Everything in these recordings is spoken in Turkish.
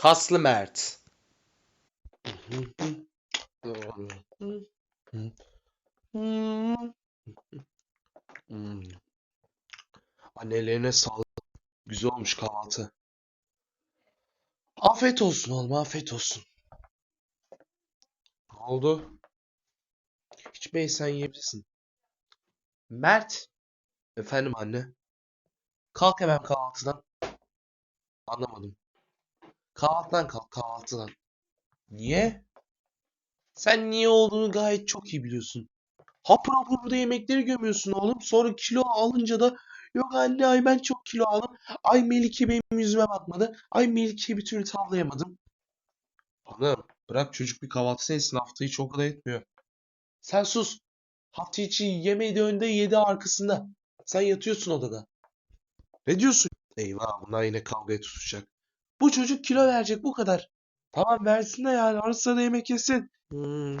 Kaslı Mert. Hmm. Annelerine sağlık. Güzel olmuş kahvaltı. Afiyet olsun oğlum, afiyet olsun. Ne oldu? Hiç bey sen yiyebilirsin. Mert. Efendim anne. Kalk hemen kahvaltıdan. Anlamadım. Kahvaltıdan kalk, kahvaltıdan. Niye? Sen niye olduğunu gayet çok iyi biliyorsun. Hapur hapur burada yemekleri gömüyorsun oğlum. Sonra kilo alınca da yok anne ay ben çok kilo aldım. Ay Melike benim yüzüme bakmadı. Ay Melike'yi bir türlü tavlayamadım. Hanım bırak çocuk bir kahvaltı etsin hafta içi o kadar etmiyor. Sen sus. Hafta içi yemedi önde yedi arkasında. Sen yatıyorsun odada. Ne diyorsun? Eyvah bunlar yine kavgaya tutuşacak. Bu çocuk kilo verecek bu kadar. Tamam versin de yani ara sıra yemek yesin. Hmm.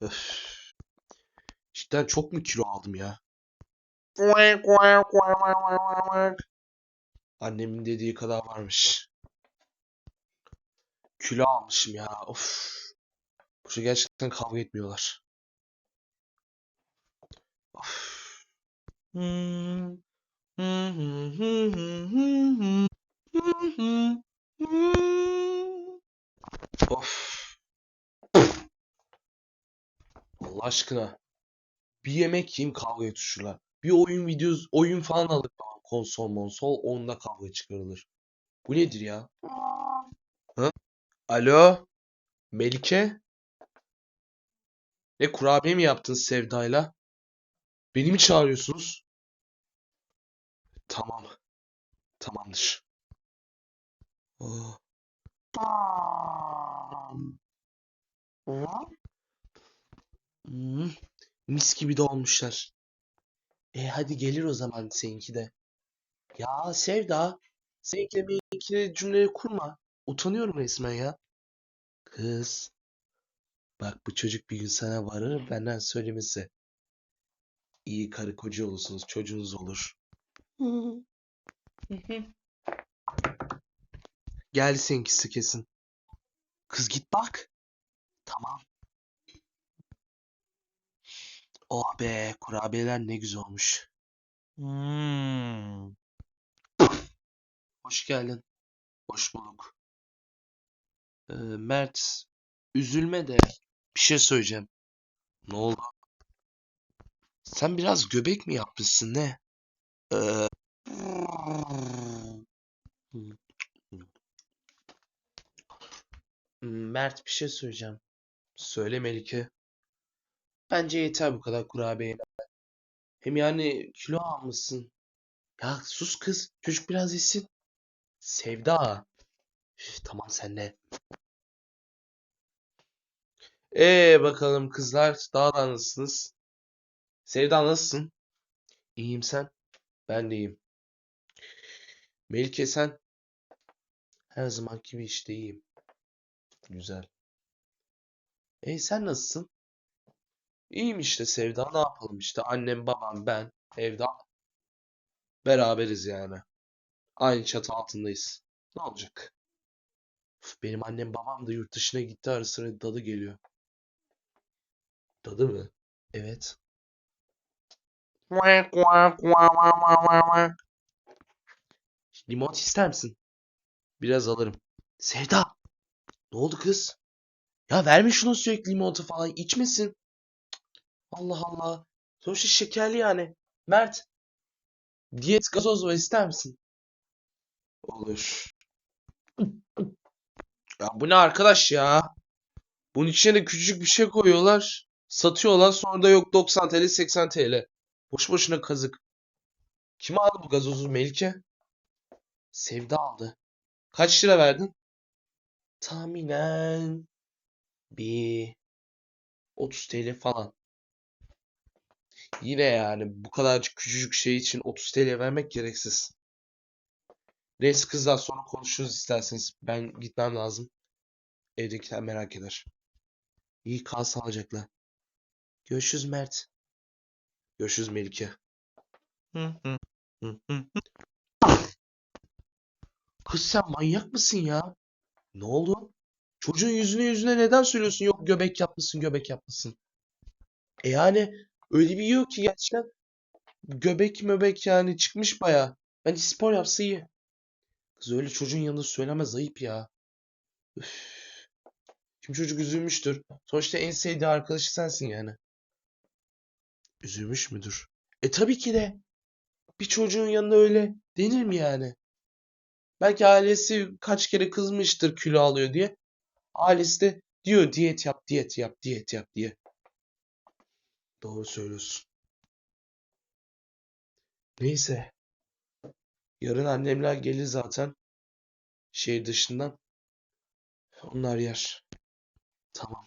Öf. Cidden çok mu kilo aldım ya? Annemin dediği kadar varmış. Kilo almışım ya. Of. Bu şey gerçekten kavga etmiyorlar. Of. Hmm. Of. Allah aşkına. Bir yemek yiyeyim kavga tutuşurlar. Bir oyun videosu, oyun falan falan. Konsol monsol onda kavga çıkarılır. Bu nedir ya? Hı? Alo? Melike? Ne kurabiye mi yaptınız Sevda'yla? Beni mi çağırıyorsunuz? Tamam. Tamamdır. Oh. Hmm, mis gibi de olmuşlar. E hadi gelir o zaman seninki de. Ya Sevda, seninki de cümleleri kurma. Utanıyorum resmen ya. Kız, bak bu çocuk bir gün sana varır benden söylemesi. İyi karı koca olursunuz, çocuğunuz olur. Geldi seninkisi kesin. Kız git bak. Tamam. Oh be, kurabiyeler ne güzel olmuş. Hmm. Hoş geldin. Hoş bulduk. Ee, Mert, üzülme de bir şey söyleyeceğim. Ne oldu? Sen biraz göbek mi yapmışsın ne? Ee, Mert bir şey söyleyeceğim. Söyle Melike. Bence yeter bu kadar kurabiye. Hem yani kilo almışsın. Ya sus kız. Çocuk biraz yesin. Sevda. Üf, tamam sen de. Ee bakalım kızlar daha da nasılsınız? Sevda nasılsın? İyiyim sen? Ben de iyiyim. Melike sen? Her zamanki gibi işte iyiyim. Güzel. E sen nasılsın? İyiyim işte Sevda. Ne yapalım işte annem babam ben evde beraberiz yani. Aynı çatı altındayız. Ne olacak? Uf, benim annem babam da yurt dışına gitti ara sıra dadı geliyor. Dadı mı? Evet. Limon ister misin? Biraz alırım. Sevda! Ne oldu kız? Ya verme şunu sürekli limonata falan içmesin. Allah Allah. Sonuçta şekerli yani. Mert. Diyet gazoz var ister misin? Olur. Ya bu ne arkadaş ya? Bunun içine de küçücük bir şey koyuyorlar. Satıyorlar sonra da yok 90 TL 80 TL. Boş boşuna kazık. Kim aldı bu gazozu Melike? Sevda aldı. Kaç lira verdin? Tahminen bir 30 TL falan. Yine yani bu kadarcık küçücük şey için 30 TL vermek gereksiz. Neyse kızlar sonra konuşuruz isterseniz. Ben gitmem lazım. Evdekiler merak eder. İyi kal sağlıcakla. Görüşürüz Mert. Görüşürüz Melike. Hı hı. Hı hı. Kız sen manyak mısın ya? Ne oldu? Çocuğun yüzüne yüzüne neden söylüyorsun? Yok göbek yapmışsın, göbek yapmışsın. E yani öyle bir yiyor ki gerçekten göbek möbek yani çıkmış baya. Bence spor yapsa iyi. Kız öyle çocuğun yanında söylemez ayıp ya. Üf. Şimdi çocuk üzülmüştür. Sonuçta en sevdiği arkadaşı sensin yani. Üzülmüş müdür? E tabii ki de. Bir çocuğun yanında öyle denir mi yani? Belki ailesi kaç kere kızmıştır kilo alıyor diye. Ailesi de diyor diyet yap, diyet yap, diyet yap diye. Doğru söylüyorsun. Neyse. Yarın annemler gelir zaten. Şehir dışından. Onlar yer. Tamam.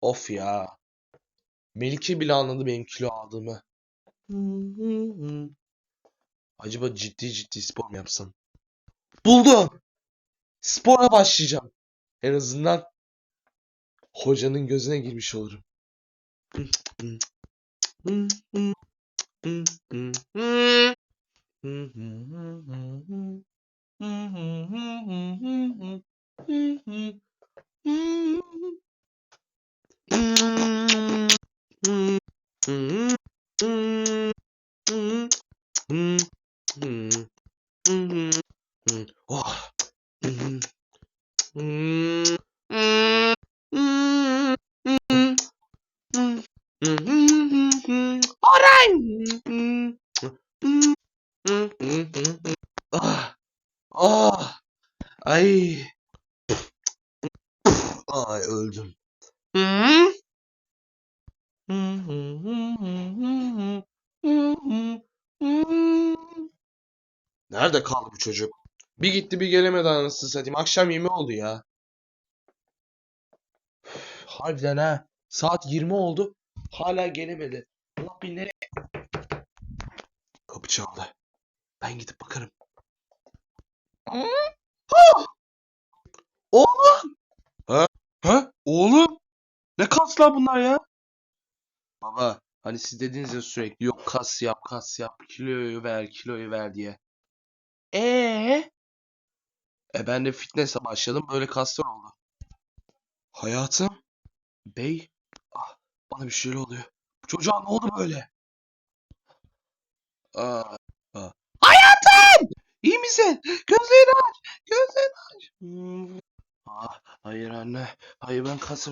Of ya. Melike bile anladı benim kilo aldığımı. Acaba ciddi ciddi spor mu yapsam? Buldum. Spora başlayacağım. En azından hocanın gözüne girmiş olurum. Oh. Alright. Ah. Ah. Ay. Ay öldüm. Nerede kaldı bu çocuk? Bir gitti bir gelemedi anasını satayım. Akşam yemeği oldu ya. Üf, Harbiden ha. Saat 20 oldu. Hala gelemedi. Allah bilir nereye. Kapı çaldı. Ben gidip bakarım. Ah! Oğlum! Ha? Ha? Oğlum! Ne kaslar bunlar ya? Baba, hani siz dediniz ya sürekli yok kas yap, kas yap, kiloyu ver, kiloyu ver diye. Ee? E ben de fitness'e başladım, böyle kaslar oldu. Hayatım, bey, ah, bana bir şeyler oluyor. Bu çocuğa ne oldu böyle? Aa, aa. Hayatım! İyi misin? Gözlerini aç, gözlerini aç. Hmm. Ah, hayır anne, hayır ben kas.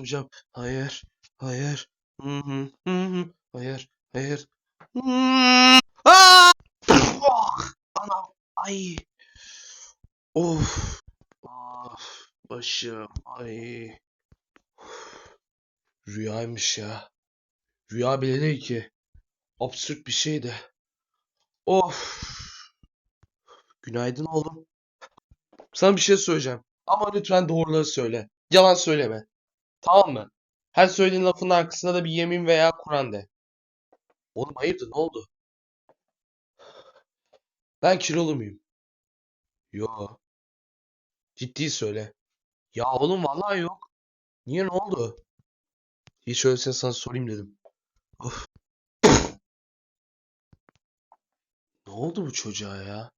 Hayır, hayır. Hı hı, hı hı. Hayır, hayır. Hmm. Ah! Ah! Anam, ay. Of. Of. Başım. Ay. Rüyaymış ya. Rüya bile değil ki. Absürt bir şeydi. Of. Günaydın oğlum. Sana bir şey söyleyeceğim. Ama lütfen doğruları söyle. Yalan söyleme. Tamam mı? Her söylediğin lafın arkasında da bir yemin veya Kur'an de. Oğlum hayırdır ne oldu? Ben kilolu muyum? Yo. Ciddi söyle. Ya oğlum vallahi yok. Niye ne oldu? Hiç öylesine sana sorayım dedim. Of. Ne oldu bu çocuğa ya?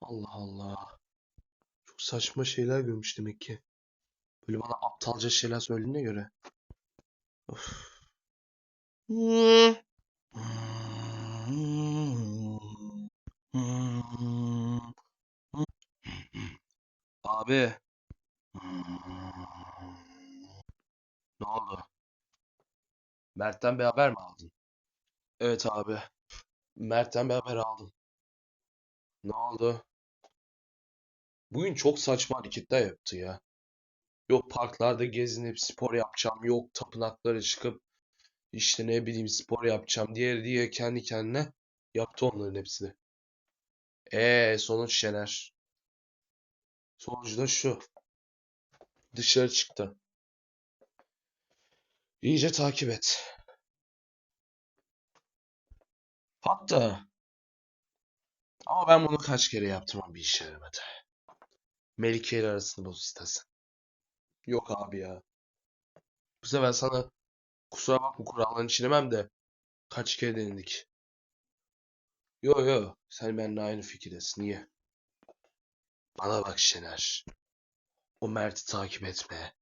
Allah Allah. Çok saçma şeyler görmüş demek ki. Böyle bana aptalca şeyler söylediğine göre. Of. Abi. Ne oldu? Mert'ten bir haber mi aldın? Evet abi. Mert'ten bir haber aldım. Ne oldu? Bugün çok saçma hareketler yaptı ya. Yok parklarda gezinip spor yapacağım. Yok tapınaklara çıkıp işte ne bileyim spor yapacağım diye diye kendi kendine yaptı onların hepsini. Ee sonuç Şener. Sonucu da şu. Dışarı çıktı. İyice takip et. Hatta ama ben bunu kaç kere yaptım ama bir işe yaramadı. Melike ile arasını boz istersen. Yok abi ya. Bu sefer sana kusura bakma kurallarını çiğnemem de kaç kere denedik. Yo yo sen benimle aynı fikirdesin. Niye? Bana bak Şener. O Mert'i takip etme.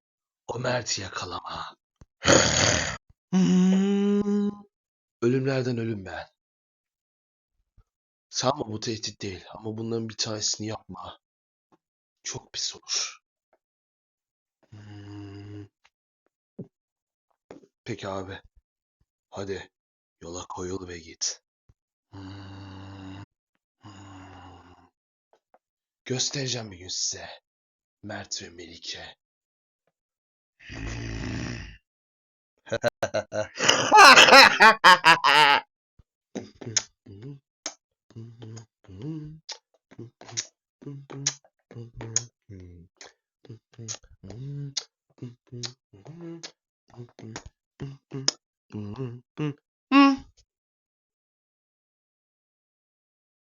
O Mert'i yakalama. Hmm. Ölümlerden ölüm ben. Sanma bu tehdit değil ama bunların bir tanesini yapma. Çok pis olur. Hmm. Peki abi. Hadi yola koyul ve git. Hmm. Hmm. Göstereceğim bir gün size. Mert ve Melike.